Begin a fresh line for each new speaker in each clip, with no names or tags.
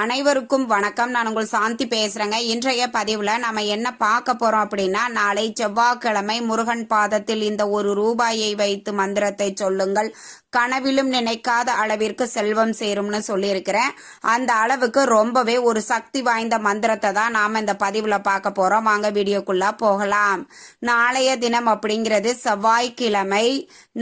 அனைவருக்கும் வணக்கம். நான் உங்கள் சாந்தி பேசுறேங்க. இன்றைய பதிவுல நம்ம என்ன பார்க்க போறோம் அப்படின்னா நாளை செவ்வாய்க்கிழமை முருகன் பாதத்தில் இந்த ஒரு ரூபாயை வைத்து மந்திரத்தை சொல்லுங்கள். கனவிலும் நினைக்காத அளவிற்கு செல்வம் சேரும்னு சொல்லியிருக்கிறேன். அந்த அளவுக்கு ரொம்பவே ஒரு சக்தி வாய்ந்த மந்திரத்தை தான் நாம இந்த பதிவுல பார்க்க போறோம். வாங்க வீடியோக்குள்ளே போகலாம். நாளைய தினம் அப்படிங்கிறது செவ்வாய்க்கிழமை.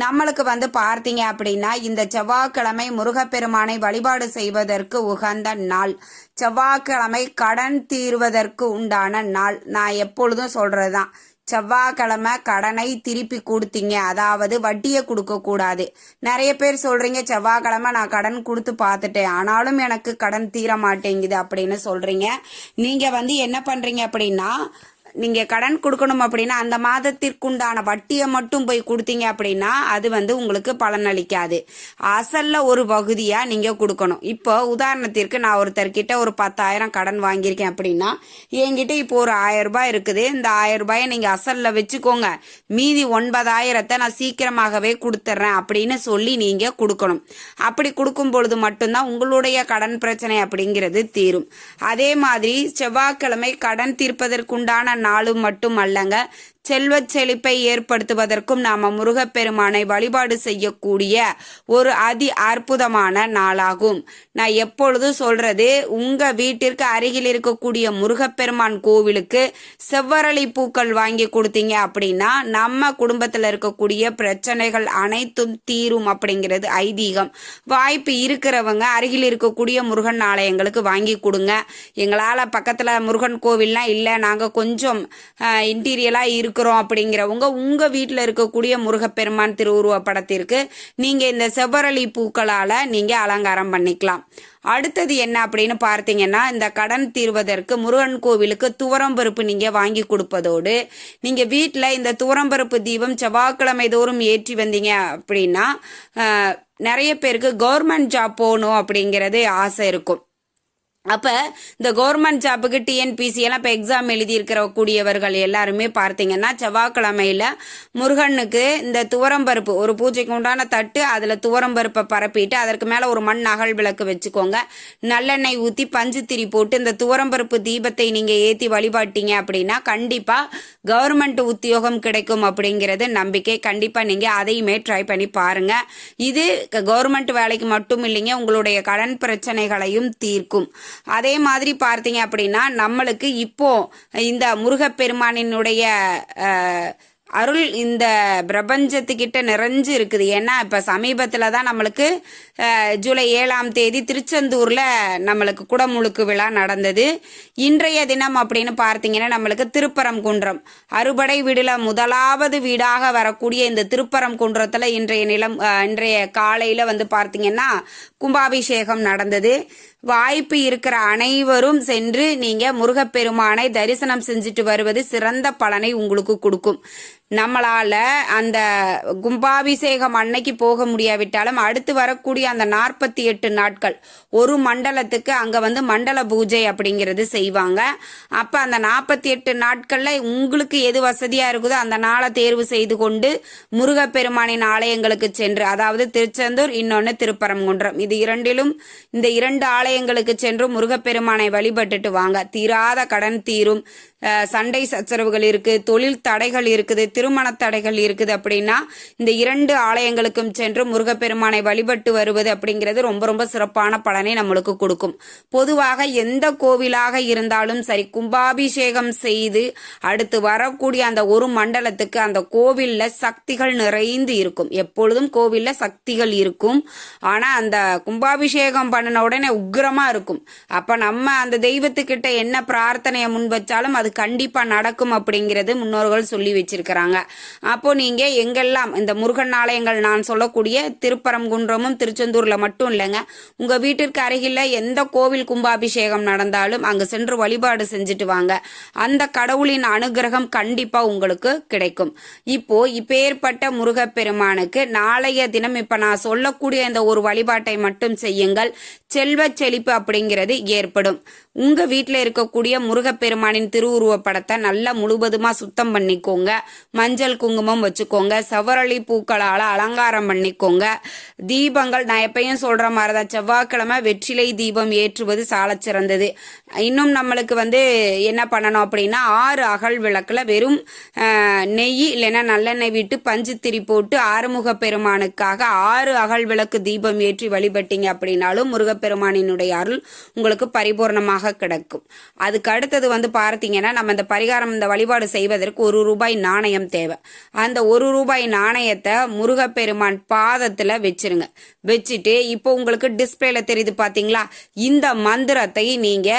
நம்மளுக்கு வந்து பார்த்தீங்க அப்படின்னா இந்த செவ்வாய்க்கிழமை முருகப்பெருமானை வழிபாடு செய்வதற்கு உகந்த நாள். நாள். செவ்வாய்க்கிழமை கடன் தீர்வதற்கு உண்டான நாள். நான் எப்பொழுதும் சொல்றதுதான். செவ்வாய்க்கிழமை கடனை திருப்பி கொடுத்தீங்க. அதாவது வட்டியை கொடுக்க கூடாது. நிறைய பேர் சொல்றீங்க செவ்வாய்க்கிழமை நான் கடன் கொடுத்து பார்த்துட்டேன். ஆனாலும் எனக்கு கடன் தீர மாட்டேங்குது அப்படின்னு சொல்றீங்க. நீங்க வந்து என்ன பண்றீங்க அப்படின்னா நீங்க கடன் கொடுக்கணும் அப்படின்னா அந்த மாதத்திற்குண்டான வட்டியை மட்டும் போய் கொடுத்தீங்க அப்படின்னா அது வந்து உங்களுக்கு பலனளிக்காது அசல்ல ஒரு பகுதியா நீங்க கொடுக்கணும். இப்போ உதாரணத்திற்கு நான் ஒருத்தர்கிட்ட ஒரு பத்தாயிரம் கடன் வாங்கியிருக்கேன் அப்படின்னா என்கிட்ட இப்போ ஒரு ஆயிரம் ரூபாய் இருக்குது. இந்த ஆயிரம் ரூபாயை நீங்க அசல்ல வச்சுக்கோங்க. மீதி ஒன்பதாயிரத்தை நான் சீக்கிரமாகவே கொடுத்துட்றேன் அப்படின்னு சொல்லி நீங்க கொடுக்கணும். அப்படி கொடுக்கும் பொழுது மட்டும்தான் உங்களுடைய கடன் பிரச்சனை அப்படிங்கிறது தீரும். அதே மாதிரி செவ்வாய்க்கிழமை கடன் தீர்ப்பதற்குண்டான நாளும் மட்டும் அல்லங்க. செல்வச் செழிப்பை ஏற்படுத்துவதற்கும் நாம முருகப்பெருமானை வழிபாடு செய்யக்கூடிய ஒரு அதி அற்புதமான நாளாகும். நான் எப்பொழுதும் சொல்றது உங்க வீட்டிற்கு அருகில் இருக்கக்கூடிய முருகப்பெருமான் கோவிலுக்கு செவ்வரளி பூக்கள் வாங்கி கொடுத்தீங்க அப்படின்னா நம்ம குடும்பத்தில் இருக்கக்கூடிய பிரச்சனைகள் அனைத்தும் தீரும் அப்படிங்கிறது ஐதீகம். வாய்ப்பு இருக்கிறவங்க அருகில் இருக்கக்கூடிய முருகன் ஆலயங்களுக்கு வாங்கி கொடுங்க. எங்களால் பக்கத்தில் முருகன் கோவில்லாம் இல்லை நாங்கள் கொஞ்சம் இன்டீரியலாக இருக்கிறோம் அப்படிங்கிறவங்க உங்கள் வீட்டில் இருக்கக்கூடிய முருகப்பெருமான் திருவுருவ படத்திற்கு நீங்கள் இந்த செவ்வரளி பூக்களால் நீங்கள் அலங்காரம் பண்ணிக்கலாம். அடுத்தது என்ன அப்படின்னு பார்த்தீங்கன்னா இந்த கடன் தீர்வதற்கு முருகன் கோவிலுக்கு துவரம்பருப்பு நீங்கள் வாங்கி கொடுப்பதோடு நீங்கள் வீட்டில் இந்த துவரம்பருப்பு தீபம் செவ்வாய்க்கிழமை தோறும் ஏற்றி வந்தீங்க அப்படின்னா நிறைய பேருக்கு கவர்மெண்ட் ஜாப் போகணும் அப்படிங்கிறது ஆசை இருக்கும். அப்போ இந்த கவர்மெண்ட் ஜாப்புக்கு டிஎன்பிசி எல்லாம் இப்போ எக்ஸாம் எழுதியிருக்கிற கூடியவர்கள் எல்லாருமே பார்த்தீங்கன்னா செவ்வாய்க்கிழமையில் முருகனுக்கு இந்த துவரம்பருப்பு ஒரு பூஜைக்கு உண்டான தட்டு அதில் துவரம்பருப்பை பரப்பிட்டு அதற்கு மேலே ஒரு மண் அகல் விளக்கு வச்சுக்கோங்க. நல்லெண்ணெய் ஊற்றி பஞ்சு திரி போட்டு இந்த துவரம்பருப்பு தீபத்தை நீங்கள் ஏற்றி வழிபாட்டீங்க அப்படின்னா கண்டிப்பாக கவர்மெண்ட் உத்தியோகம் கிடைக்கும் அப்படிங்கிறது நம்பிக்கை. கண்டிப்பாக நீங்கள் அதையுமே ட்ரை பண்ணி பாருங்க. இது கவர்மெண்ட் வேலைக்கு மட்டும் இல்லைங்க உங்களுடைய கடன் பிரச்சனைகளையும் தீர்க்கும். அதே மாதிரி பார்த்தீங்க அப்படின்னா நம்மளுக்கு இப்போ இந்த முருகப்பெருமானினுடைய அருள் இந்த பிரபஞ்சத்துக்கிட்ட நிறைஞ்சு இருக்குது. ஏன்னா இப்போ சமீபத்தில் தான் நம்மளுக்கு ஜூலை ஏழாம் தேதி திருச்செந்தூரில் நம்மளுக்கு குடமுழுக்கு விழா நடந்தது. இன்றைய தினம் அப்படின்னு பார்த்தீங்கன்னா நம்மளுக்கு திருப்பரங்குன்றம் அறுபடை வீடுல முதலாவது வீடாக வரக்கூடிய இந்த திருப்பரங்குன்றத்தில் இன்றைய நிலம் இன்றைய காலையில் வந்து பார்த்தீங்கன்னா கும்பாபிஷேகம் நடந்தது. வாய்ப்பு இருக்கிற அனைவரும் சென்று நீங்க முருகப்பெருமானை தரிசனம் செஞ்சுட்டு வருவது சிறந்த பலனை உங்களுக்கு கொடுக்கும். நம்மளால அந்த கும்பாபிஷேகம் அன்னைக்கு போக முடியாவிட்டாலும் அடுத்து வரக்கூடிய அந்த நாற்பத்தி எட்டு நாட்கள் ஒரு மண்டலத்துக்கு அங்க வந்து மண்டல பூஜை அப்படிங்கிறது செய்வாங்க. அப்ப அந்த நாற்பத்தி எட்டு நாட்கள்ல உங்களுக்கு எது வசதியா இருக்குதோ அந்த நாளை தேர்வு செய்து கொண்டு முருகப்பெருமானின் ஆலயங்களுக்கு சென்று அதாவது திருச்செந்தூர் இன்னொன்னு திருப்பரங்குன்றம். இது இரண்டிலும் இந்த இரண்டு ஆலயங்களுக்கு சென்று முருகப்பெருமானை வழிபட்டுட்டு வாங்க. தீராத கடன் தீரும். சண்டை சச்சரவுகள் இருக்கு தொழில் தடைகள் இருக்குது திருமண தடைகள் இருக்குது அப்படின்னா இந்த இரண்டு ஆலயங்களுக்கும் சென்று முருகப்பெருமானை வழிபட்டு வருவது அப்படிங்கிறது ரொம்ப ரொம்ப சிறப்பான பலனை நம்மளுக்கு கொடுக்கும். பொதுவாக எந்த கோவிலாக இருந்தாலும் சரி கும்பாபிஷேகம் செய்து அடுத்து வரக்கூடிய அந்த ஒரு மண்டலத்துக்கு அந்த கோவிலில் சக்திகள் நிறைந்து இருக்கும். எப்பொழுதும் கோவிலில் சக்திகள் இருக்கும். ஆனால் அந்த கும்பாபிஷேகம் பண்ணின உடனே உக்ரமாக இருக்கும். அப்போ நம்ம அந்த தெய்வத்துக்கிட்ட என்ன பிரார்த்தனையை முன் வச்சாலும் அது கண்டிப்பாக நடக்கும் அப்படிங்கிறது முன்னோர்கள் சொல்லி வச்சிருக்கிறாங்க. அப்போ நீங்க எங்கெல்லாம் இந்த முருகன் ஆலயங்கள் நான் சொல்லக்கூடிய திருப்பரங்குன்றமும் திருச்செந்தூர்ல மட்டும் இல்லைங்க. உங்க வீட்டிற்கு அருகில் எந்த கோவில் கும்பாபிஷேகம் நடந்தாலும் அங்க சென்று வழிபாடு செஞ்சுட்டு வாங்க. அந்த கடவுளின் அனுகிரகம் கண்டிப்பா உங்களுக்கு கிடைக்கும். இப்போ இப்பேற்பட்ட முருகப்பெருமானுக்கு நாளைய தினம் இப்ப நான் சொல்லக்கூடிய இந்த ஒரு வழிபாட்டை மட்டும் செய்யுங்கள். செல்வ செழிப்பு அப்படிங்கிறது ஏற்படும். உங்க வீட்டில் இருக்கக்கூடிய முருகப்பெருமானின் உருவப்படத்தை நல்லா முழுவதுமா சுத்தம் பண்ணிக்கோங்க. மஞ்சள் குங்குமம் வச்சுக்கோங்க. செவரளி பூக்களால் அலங்காரம் பண்ணிக்கோங்க. தீபங்கள் நான் எப்பயும் சொல்ற மாதிரி தான் செவ்வாய்க்கிழமை வெற்றிலை தீபம் ஏற்றுவது சாலச்சிறந்தது இன்னும் நம்மளுக்கு வந்து என்ன பண்ணணும் அப்படின்னா ஆறு அகல் விளக்கில் வெறும் நெய் இல்லைன்னா நல்லெண்ணெய் விட்டு பஞ்சு திரி போட்டு ஆறுமுக பெருமானுக்காக ஆறு அகல் விளக்கு தீபம் ஏற்றி வழிபட்டீங்க அப்படின்னாலும் முருகப்பெருமானினுடைய அருள் உங்களுக்கு பரிபூர்ணமாக கிடைக்கும். அதுக்கு அடுத்தது வந்து பார்த்தீங்கன்னா நம்ம இந்த பரிகாரம் இந்த வழிபாடு செய்வதற்கு ஒரு ரூபாய் நாணயம் தேவை. அந்த ஒரு ரூபாய் நாணயத்தை முருகப்பெருமான் பாதத்தில் வச்சிருங்க. வச்சுட்டு இப்போ உங்களுக்கு டிஸ்பிளேல தெரியுது பார்த்தீங்களா இந்த மந்திரத்தை நீங்க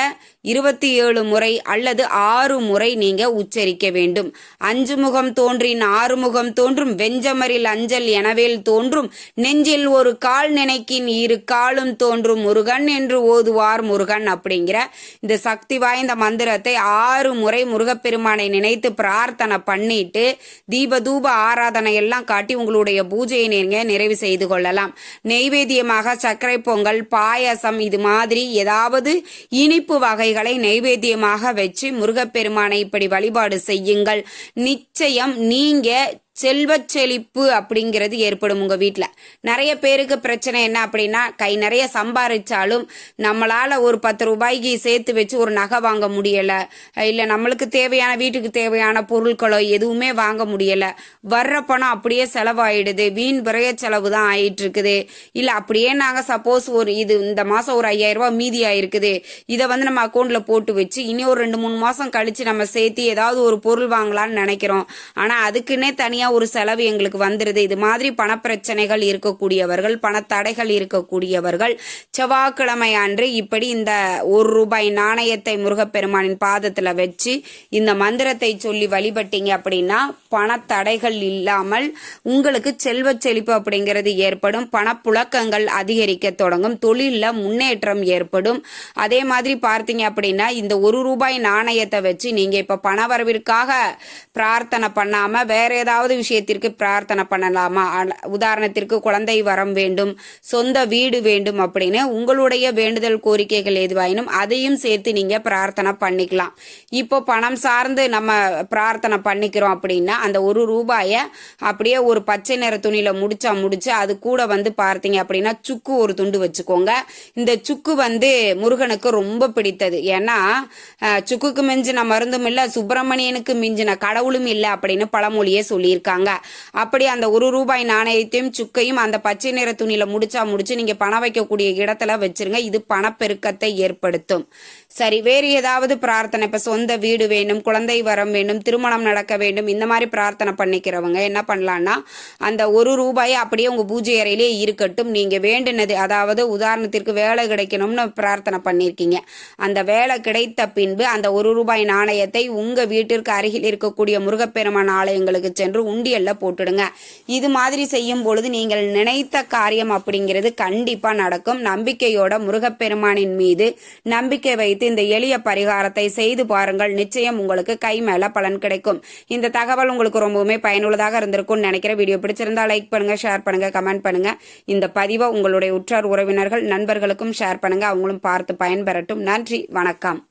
இருபத்தி ஏழு முறை அல்லது ஆறு முறை நீங்க உச்சரிக்க வேண்டும். அஞ்சு முகம் தோன்றின் ஆறு முகம் தோன்றும் வெஞ்சமரில் அஞ்சல் எனவேல் தோன்றும் நெஞ்சில் ஒரு கால் நினைக்கின் இரு காலும் தோன்றும் முருகன் என்று ஓதுவார் முருகன் அப்படிங்கிற இந்த சக்தி வாய்ந்த மந்திரத்தை ஆறு முறை முருகப்பெருமானை நினைத்து பிரார்த்தனை பண்ணிட்டு தீப தூப ஆராதனை எல்லாம் காட்டி உங்களுடைய பூஜையை நீங்க நிறைவு செய்து கொள்ளலாம். நெய்வேத்தியமாக சர்க்கரை பொங்கல் பாயசம் இது மாதிரி ஏதாவது இனிப்பு வகைகளை நெய்வேத்தியமாக வச்சு முருகப்பெருமானை இப்படி வழிபாடு செய்யுங்கள். நிச்சயம் நீங்க செல்வச் செழிப்பு அப்படிங்கிறது ஏற்படும் உங்கள் வீட்டில் நிறைய பேருக்கு பிரச்சனை என்ன அப்படின்னா கை நிறைய சம்பாதிச்சாலும் நம்மளால் ஒரு பத்து ரூபாய்க்கு சேர்த்து வச்சு ஒரு நகை வாங்க முடியலை. இல்லை நம்மளுக்கு தேவையான வீட்டுக்கு தேவையான பொருட்களோ எதுவுமே வாங்க முடியலை. வர்ற பணம் அப்படியே செலவாயிடுது. வீண் விரைய செலவு தான் ஆயிட்டு இருக்குது இல்லை அப்படியே நாங்கள் சப்போஸ் ஒரு இது இந்த மாதம் ஒரு ஐயாயிரம் ரூபா மீதி ஆயிருக்குது. இதை வந்து நம்ம அக்கௌண்ட்டில் போட்டு வச்சு இனி ஒரு ரெண்டு மூணு மாதம் கழித்து நம்ம சேர்த்து ஏதாவது ஒரு பொருள் வாங்கலாம்னு நினைக்கிறோம். ஆனால் அதுக்குன்னே தனியாக ஒரு செலவு எங்களுக்கு வந்துடுது இது மாதிரி பணப்பிரச்சனைகள் இருக்கக்கூடியவர்கள் பணத்தடைகள் இருக்கக்கூடியவர்கள் செவ்வாய்க்கிழமை அன்று இப்படி இந்த ஒரு ரூபாய் நாணயத்தை முருகப்பெருமானின் பாதத்தில் வச்சு இந்த மந்திரத்தை சொல்லி வழிபட்டீங்க அப்படின்னா பணத்தடைகள் இல்லாமல் உங்களுக்கு செல்வச் செழிப்பு அப்படிங்கிறது ஏற்படும். பணப்புழக்கங்கள் அதிகரிக்க தொடங்கும். தொழிலில் முன்னேற்றம் ஏற்படும். அதே மாதிரி பார்த்தீங்க அப்படின்னா இந்த ஒரு ரூபாய் நாணயத்தை வச்சு நீங்கள் இப்போ பண வரவிற்காக பிரார்த்தனை பண்ணாமல் வேற ஏதாவது விஷயத்திற்கு பிரார்த்தனை பண்ணலாமா? உதாரணத்திற்கு குழந்தை வரம் வேண்டும் சொந்த வீடு வேண்டும் அப்படின்னு உங்களுடைய வேண்டுதல் கோரிக்கைகள் எதுவாயினும் அதையும் சேர்த்து நீங்க பிரார்த்தனை பண்ணிக்கலாம். இப்போ பணம் சார்ந்து நம்ம பிரார்த்தனை பண்ணிக்கிறோம் அப்படின்னா அந்த ஒரு ரூபாயை அப்படியே ஒரு பச்சை நிற துணியில முடிச்சா முடிச்சு அது கூட வந்து பார்த்தீங்க அப்படின்னா சுக்கு ஒரு துண்டு வச்சுக்கோங்க. இந்த சுக்கு வந்து முருகனுக்கு ரொம்ப பிடித்தது. ஏன்னா சுக்குக்கு மிஞ்சின மருந்தும் இல்லை சுப்பிரமணியனுக்கு மிஞ்சின கடவுளும் இல்லை அப்படின்னு பழமொழியே சொல்லியிருக்காங்க. அப்படி அந்த ஒரு ரூபாய் நாணயத்தையும் சுக்கையும் அந்த பச்சை நிற துணியில முடிச்சா முடிச்சு நீங்க பணம் வைக்கக்கூடிய இடத்துல வச்சிருங்க. இது பணப்பெருக்கத்தை ஏற்படுத்தும். சரி வேறு ஏதாவது பிரார்த்தனை? இப்ப சொந்த வீடு வேணும் குழந்தை வரம் வேண்டும் திருமணம் நடக்க வேண்டும் இந்த மாதிரி பிரார்த்தனை பண்ணிக்கிறவங்க என்ன பண்ணலாம்னா அந்த ஒரு ரூபாயை அப்படியே உங்க பூஜை அறையிலே இருக்கட்டும். நீங்க வேண்டினது அதாவது உதாரணத்திற்கு வேலை கிடைக்கணும்னு பிரார்த்தனை பண்ணியிருக்கீங்க அந்த வேலை கிடைத்த பின்பு அந்த ஒரு ரூபாய் நாணயத்தை உங்க வீட்டிற்கு அருகில் இருக்கக்கூடிய முருகப்பெருமான் ஆலயங்களுக்கு சென்று உண்டியல்ல போட்டுடுங்க. இது மாதிரி செய்யும் பொழுது நீங்கள் நினைத்த காரியம் அப்படிங்கிறது கண்டிப்பா நடக்கும். நம்பிக்கையோட முருகப்பெருமானின் மீது நம்பிக்கை வைத்து இந்த எளிய பரிகாரத்தை செய்து பாருங்கள். நிச்சயம் உங்களுக்கு கை மேல பலன் கிடைக்கும். இந்த தகவல் உங்களுக்கு ரொம்பவுமே பயனுள்ளதாக இருந்திருக்கும்னு நினைக்கிற வீடியோ பிடிச்சிருந்தா லைக் பண்ணுங்க ஷேர் பண்ணுங்க கமெண்ட் பண்ணுங்க. இந்த பதிவை உங்களுடைய உற்றார் உறவினர்கள் நண்பர்களுக்கும் ஷேர் பண்ணுங்க. அவங்களும் பார்த்து பயன்பெறட்டும். நன்றி வணக்கம்.